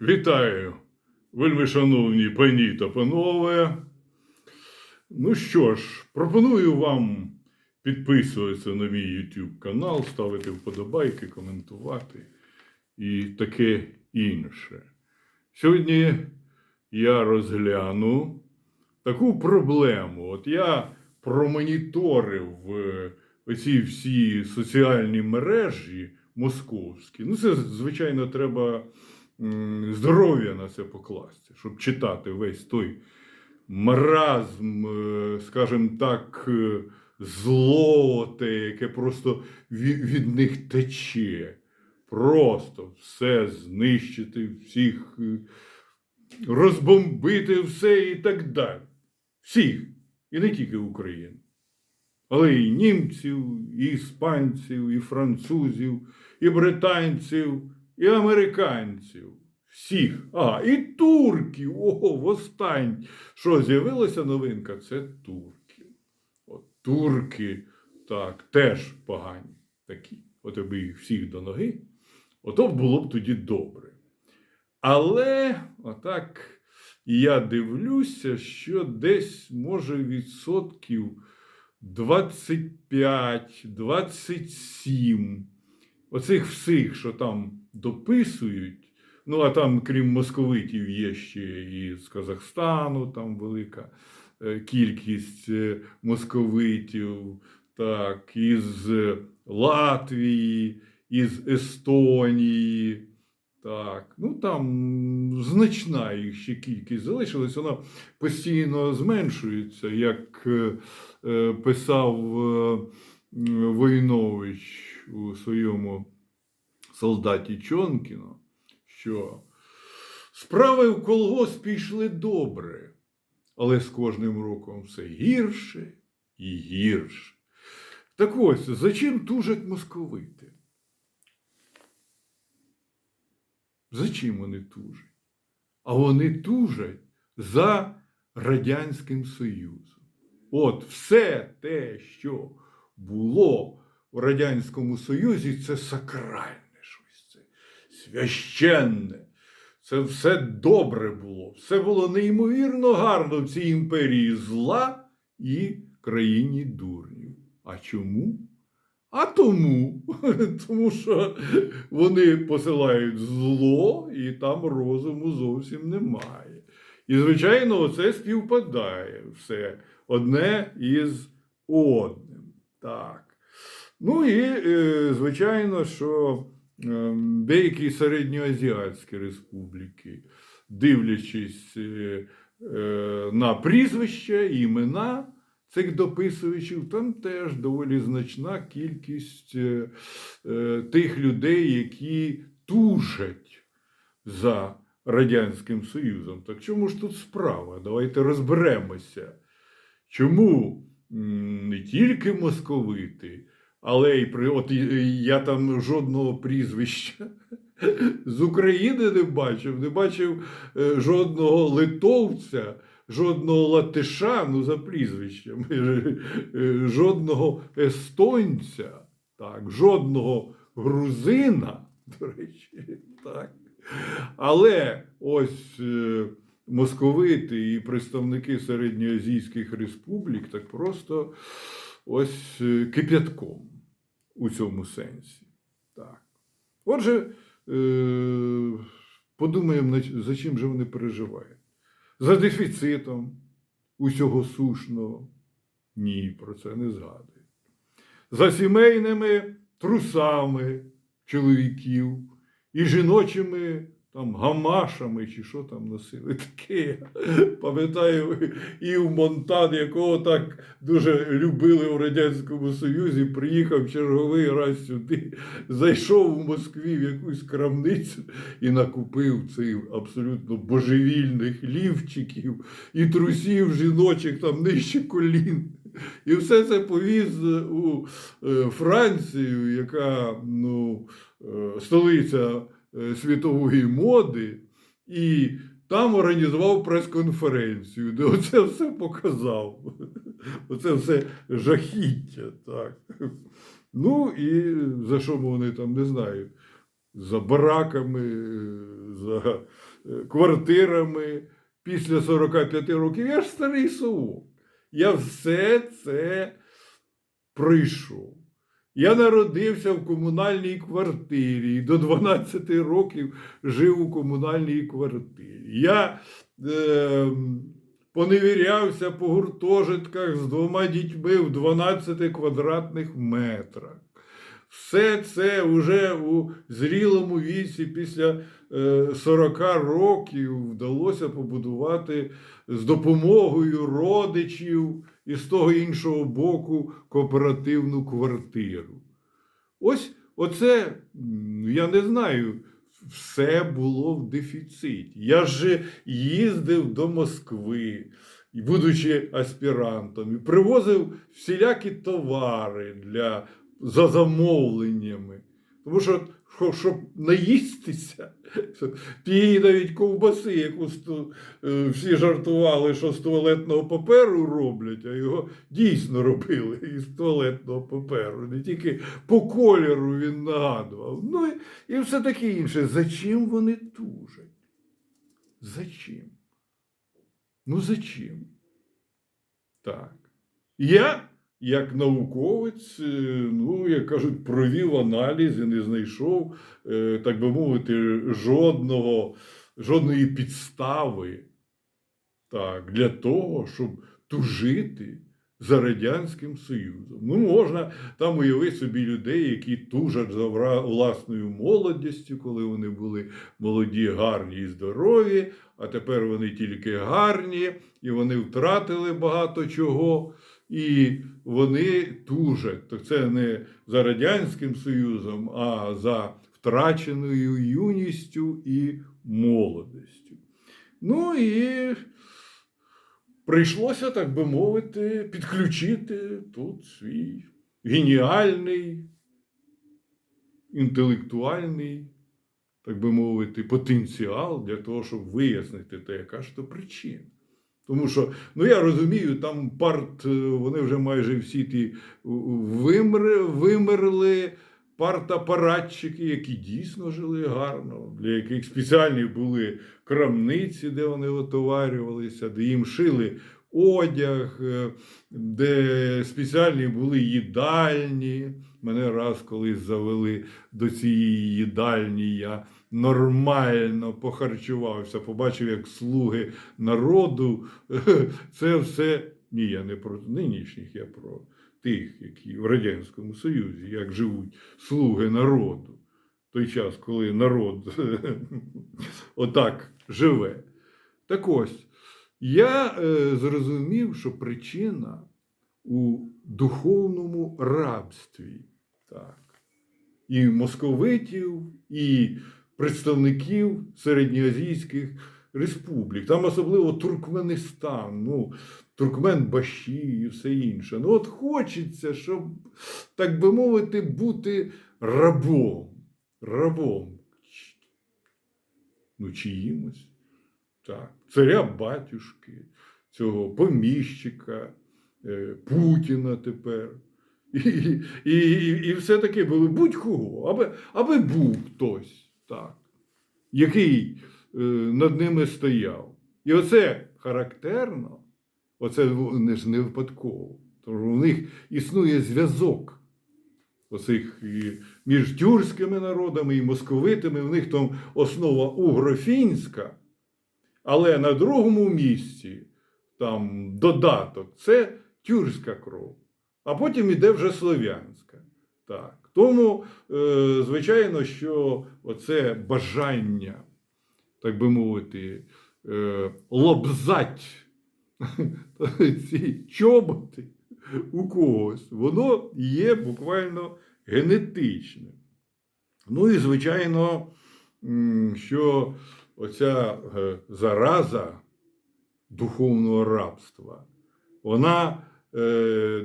Вітаю, вельми шановні пані та панове. Ну що ж, пропоную вам підписуватися на мій YouTube канал, ставити вподобайки, коментувати і таке інше. Сьогодні я розгляну таку проблему. От я промоніторив е, оці всі соціальні мережі московські. Ну, це, звичайно, треба здоров'я на це покласти, щоб читати весь той маразм, е, скажімо так, е, зло, те, яке просто від, від них тече. Просто все знищити, всіх е, розбомбити все і так далі. Всіх. І не тільки Україну. Але і німців, і іспанців, і французів, і британців, і американців. Всіх. А, і турків. О, востаннє. Що з'явилася новинка? Це турки. От, турки, так, теж погані такі. От аби їх всіх до ноги, ото було б тоді добре. Але отак я дивлюся, що десь може відсотків 25-27 оцих всіх, що там дописують. Ну, а там, крім московитів, є ще і з Казахстану, там велика е, кількість е, московитів, так, із Латвії, із Естонії. Так, ну там значна їх ще кількість залишилась, вона постійно зменшується, як е, е, писав е, Войнович у своєму солдаті Чонкіно, що справи в колгоспі йшли добре, але з кожним роком все гірше і гірше. Так ось, за чим тужать московити? За чим вони тужать? А вони тужать за Радянським Союзом. От все те, що було в Радянському Союзі, це сакральне щось, це священне. Це все добре було. Все було неймовірно гарно в цій імперії зла і країні дурнів. А чому? А тому, тому що вони посилають зло, і там розуму зовсім немає. І, звичайно, це співпадає все одне із одним. Так. Ну і, е, звичайно, що е, деякі середньоазіатські республіки, дивлячись е, е, на прізвища, імена цих дописувачів, там теж доволі значна кількість тих людей, які тужать за Радянським Союзом. Так чому ж тут справа? Давайте розберемося. Чому не тільки московити, але й при от я там жодного прізвища з України не бачив, не бачив е, жодного литовця, жодного латиша, ну за прізвищем, е, жодного естонця, так, жодного грузина, до речі, так. Але ось е, московити і представники середньоазійських республік так просто ось е, кип'ятком у цьому сенсі. Так. Отже, е, подумаємо, за чим же вони переживають. За дефіцитом усього сушного? Ні, про це не згадує. За сімейними трусами чоловіків і жіночими там гамашами чи що там носили. Таке пам'ятаю, і в Монтан, якого так дуже любили у Радянському Союзі, приїхав черговий раз сюди, зайшов у Москві в якусь крамницю і накупив цих абсолютно божевільних лівчиків і трусів жіночих там нижче колін. І все це повіз у е, Францію, яка ну, е, столиця е, світової моди, і там організував прес-конференцію, де оце все показав. Оце все жахіття. Так. Ну і за що вони там не знаю, за бараками, е, за е, квартирами після 45 років. Я ж старий совок. Я все це пройшов. Я народився в комунальній квартирі і до 12 років жив у комунальній квартирі. Я е, поневірявся по гуртожитках з двома дітьми в 12 квадратних метрах. Все це вже у зрілому віці після е, 40 років вдалося побудувати з допомогою родичів і з того іншого боку кооперативну квартиру. Ось оце, я не знаю, все було в дефіциті. Я ж їздив до Москви, будучи аспірантом, і привозив всілякі товари для, за замовленнями. Тому що, що- щоб наїстися, тієї навіть ковбаси, яку е, всі жартували, що з туалетного паперу роблять, а його дійсно робили із туалетного паперу. Не тільки по кольору він нагадував. Ну і все таке інше. Зачим вони тужать? Зачим? Ну зачим? Так. Я, як науковець, е, ну, як кажуть, провів аналіз і не знайшов, е, так би мовити, жодного, жодної підстави так, для того, щоб тужити за Радянським Союзом. Ну, можна там уявити собі людей, які тужать за власною молодістю, коли вони були молоді, гарні і здорові, а тепер вони тільки гарні, і вони втратили багато чого, і вони тужать. То це не за Радянським Союзом, а за втраченою юністю і молодістю. Ну і прийшлося, так би мовити, підключити тут свій геніальний, інтелектуальний, так би мовити, потенціал для того, щоб вияснити те, яка ж то причина. Тому що, ну я розумію, там парт, е, вони вже майже всі ті вимер, вимерли партапаратчики, які дійсно жили гарно, для яких спеціальні були крамниці, де вони отоварювалися, де їм шили одяг, е, де спеціальні були їдальні. Мене раз колись завели до цієї їдальні, я нормально похарчувався, побачив, як слуги народу. Це все. Ні, я не про нинішніх, я про тих, які в Радянському Союзі, як живуть слуги народу. Той час, коли народ отак живе. Так ось, я е, зрозумів, що причина у духовному рабстві. Так. І московитів, і представників середньоазійських республік. Там особливо Туркменистан, ну, Туркменбаші і все інше. Ну, от хочеться, щоб, так би мовити, бути рабом. Рабом. Ну, чиїмось. Так. Царя батюшки, цього поміщика, е, Путіна тепер. І, і, і, і все таке було будь-кого, аби, аби був хтось, так, який е, над ними стояв. І оце характерно, оце ж не випадково. Тому в них існує зв'язок оцих між тюркськими народами і московитами, в них там основа угрофінська, але на другому місці там додаток це тюркська кров а потім іде вже слов'янська. Так. Тому, е, звичайно, що оце бажання, так би мовити, е, лобзать ці чоботи у когось, воно є буквально генетичним. Ну і, звичайно, що оця е, зараза духовного рабства, вона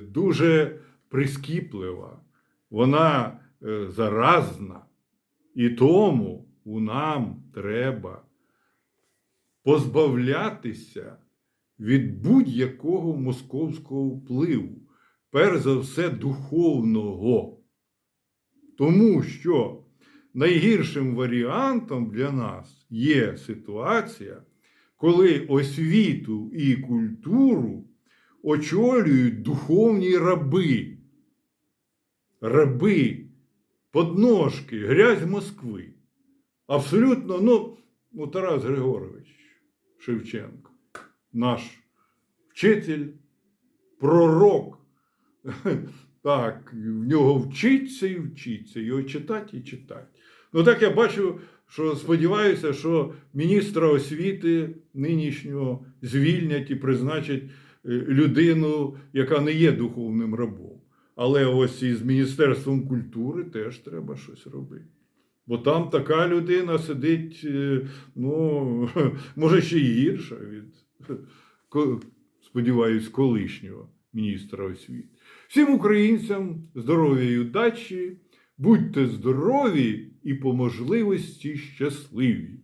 дуже прискіплива, вона е, заразна, і тому у нам треба позбавлятися від будь-якого московського впливу, перш за все духовного. Тому що найгіршим варіантом для нас є ситуація, коли освіту і культуру очолюють духовні раби. Раби, подножки, грязь Москви. Абсолютно, ну, ну Тарас Григорович Шевченко, наш вчитель, пророк. Так, в нього вчиться і вчиться, його читати і читати. Ну так я бачу, що сподіваюся, що міністра освіти нинішнього звільнять і призначать е, людину, яка не є духовним рабом. Але ось із Міністерством культури теж треба щось робити. Бо там така людина сидить, е, ну, може, ще й гірша від, сподіваюсь, колишнього міністра освіти. Всім українцям здоров'я і удачі, будьте здорові і по можливості щасливі.